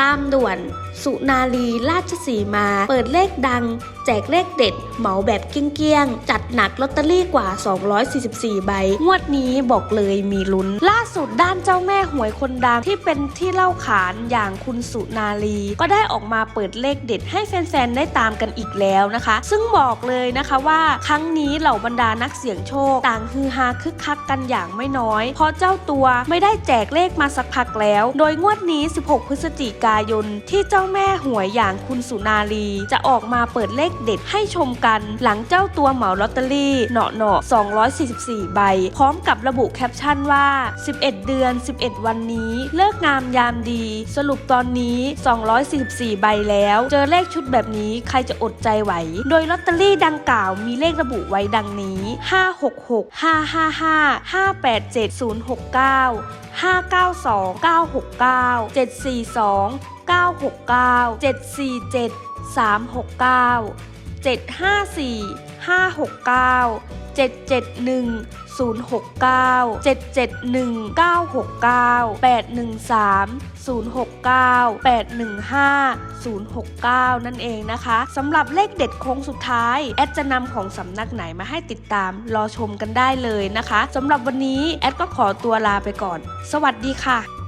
ตามด่วน สุนารีราชสีมา เปิดเลขดังแจกเลขเด็ด เหมาแบบเกี้ยงๆ จัดหนักลอตเตอรี่กว่า 244 ใบ งวดนี้บอกเลยมีลุ้น ล่าสุดด้านเจ้าแม่หวยคนดังที่เป็นที่เล่าขานอย่างคุณสุนารี ก็ได้ออกมาเปิดเลขเด็ดให้แฟนๆ ได้ตามกันอีกแล้วนะคะ ซึ่งบอกเลยนะคะว่าครั้งนี้เหล่าบรรดานักเสี่ยงโชค ต่างฮือฮาคึกคักกันอย่างไม่น้อย เพราะเจ้าตัวไม่ได้แจกเลขมาสักพักแล้ว โดยงวดนี้ 16 พฤศจิกายน ที่เจ้าแม่หวยอย่างคุณสุนารี จะออกมาเปิดเลขเด็ดให้ชมกัน หลังเจ้าตัวเหมาลอตเตอรี่เหนาะเนาะ244 ใบ พร้อมกับระบุแคปชั่นว่า 11 เดือน 11 วันนี้เลิกงามยามดี สรุปตอนนี้ 244 ใบแล้ว เจอเลขชุดแบบนี้ใครจะอดใจไหว โดยลอตเตอรี่ดังกล่าวมีเลขระบุไว้ดังนี้ 566 555 587 069 592 969 742 969 747 369 754 569 771 069 771 969 813 069 815 069 นั่นเองนะคะสำหรับเลขเด็ดโค้งสุดท้าย แอดจะนำของสำนักไหนมาให้ติดตาม รอชมกันได้เลยนะคะสำหรับวันนี้ แอดก็ขอตัวลาไปก่อน สวัสดีค่ะ